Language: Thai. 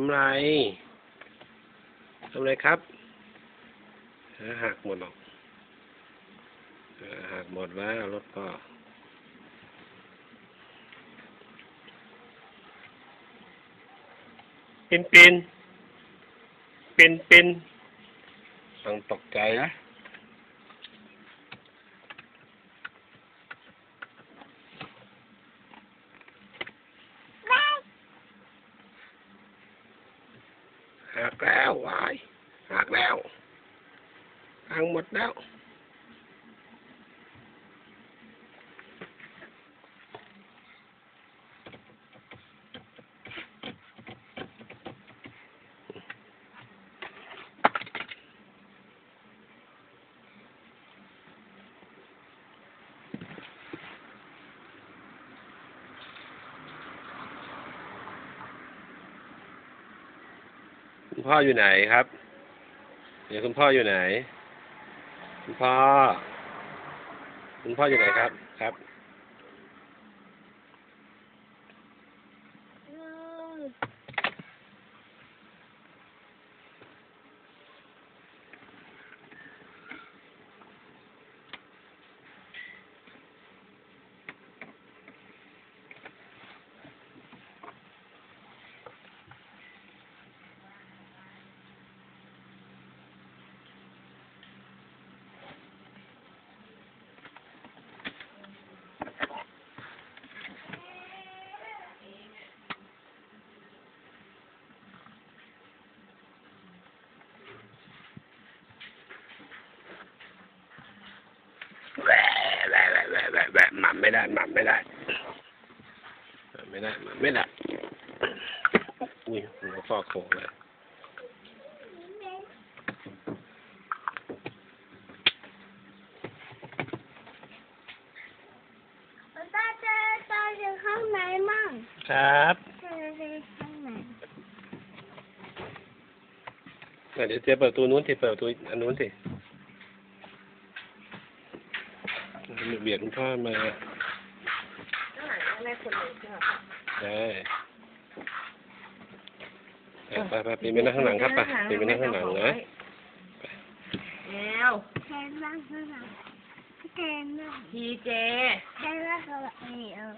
ำไรทำไรครับอ่าหักหมดหรอกอ่าหักหมดแล้วรถก็ปินปินปินปินต้องตกใจนะ หักแล้ววายหักแล้วหักหมดแล้ว คุณพ่ออยู่ไหนครับเดี๋ยวคุณพ่ออยู่ไหน คุณพ่อ คุณพ่ออยู่ไหนครับ ครับ แหวะแหวะแหวะแหวะ แหวะแหวะหมันไม่ได้หมันไม่ได้หมันไม่ได้หมันไม่ได้อุ้ยหัวฟอกโขกเลยป้าเจอตอนอยู่ข้างในมั่งครับเจอในข้างในอะเดี๋ยวเจ๊เปิดประตูนู้นสิเปิดประตูอันนู้นสิ เบียดคุณพ่อมาแม่คนเล็กใช่ไหมใช่ไปไปไปปีนไปนั่งข้างหลังครับไปปีนไปนั่งข้างหลังนะแล้วแทนนั่งข้างหลังแทนนั่งพีเจแทนนั่งข้างหลังนี่เออ